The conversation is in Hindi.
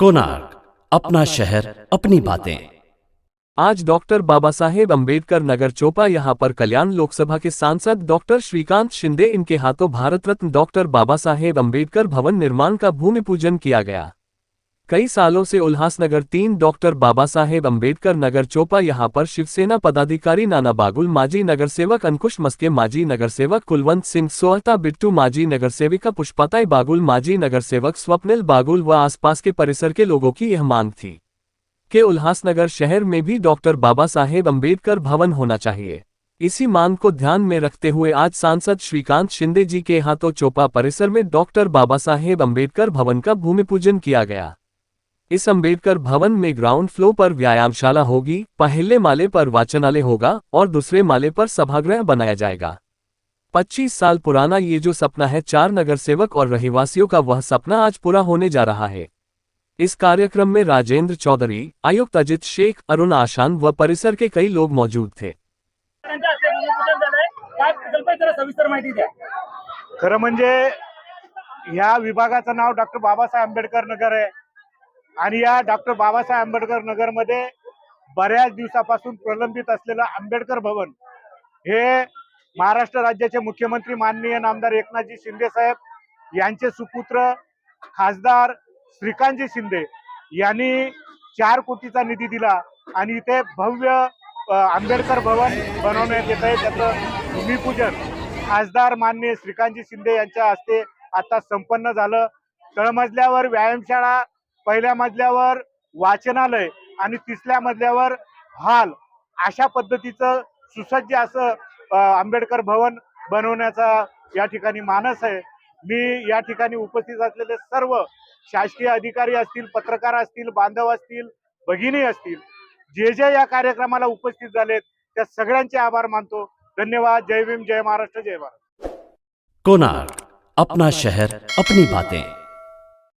कोणार्क अपना शहर अपनी बातें। आज डॉक्टर बाबा साहेब अंबेडकर नगर चोपा यहाँ पर कल्याण लोकसभा के सांसद डॉक्टर श्रीकांत शिंदे इनके हाथों भारत रत्न डॉक्टर बाबा साहेब अंबेडकर भवन निर्माण का भूमि पूजन किया गया। कई सालों से उल्लासनगर तीन डॉक्टर बाबा साहेब अंबेडकर नगर चोपा यहाँ पर शिवसेना पदाधिकारी नाना बागुल, माजी नगर सेवक अंकुश मस्के, माजी नगर सेवक कुलवंत सिंह, सोहता बिट्टू, माजी नगर सेविका पुष्पाताई बागुल, माजी नगर सेवक स्वप्निल बागुल व आसपास के परिसर के लोगों की यह मांग थी कि उल्लासनगर शहर में भी डॉक्टर बाबा साहेब अंबेडकर भवन होना चाहिए। इसी मांग को ध्यान में रखते हुए आज सांसद श्रीकांत शिंदे जी के हाथों चोपा परिसर में डॉक्टर बाबा साहेब अंबेडकर भवन का भूमि पूजन किया गया। इस अंबेडकर भवन में ग्राउंड फ्लोर पर व्यायामशाला होगी, पहले माले पर वाचनालय होगा और दूसरे माले पर सभागृह बनाया जाएगा। 25 साल पुराना ये जो सपना है, चार नगर सेवक और रहीवासियों का वह सपना आज पूरा होने जा रहा है। इस कार्यक्रम में राजेंद्र चौधरी, आयुक्त अजित शेख, अरुण आशान व परिसर के कई लोग मौजूद थे। खरं म्हणजे या विभागाचं नाव डॉक्टर बाबासाहेब आंबेडकर नगर आहे. आणि या डॉक्टर बाबासाहेब आंबेडकर नगरमध्ये बऱ्याच दिवसापासून प्रलंबित असलेलं आंबेडकर भवन हे महाराष्ट्र राज्याचे मुख्यमंत्री माननीय नामदार एकनाथजी शिंदे साहेब यांचे सुपुत्र खासदार श्रीकांतजी शिंदे यांनी चार कोटीचा निधी दिला आणि इथे भव्य आंबेडकर भवन बनवण्यात येत आहे. त्याचं भूमिपूजन खासदार माननीय श्रीकांतजी शिंदे यांच्या हस्ते आता संपन्न झालं. तळमजल्यावर व्यायामशाळा पहिल्या मजल्यावर वाचनालय आणि तिसऱ्या मजल्यावर हॉल. अशा पद्धतीचं सुसज्ज असं आंबेडकर भवन बनवण्याचा या ठिकाणी मानस आहे. मी या ठिकाणी उपस्थित असलेले सर्व शासकीय अधिकारी असतील पत्रकार असतील बांधव असतील भगिनी असतील जे जे या कार्यक्रमाला उपस्थित झालेत त्या सगळ्यांचे आभार मानतो. धन्यवाद. जय भीम जय महाराष्ट्र जय भारत. कोणार्क अपना शहर अपनी बातें.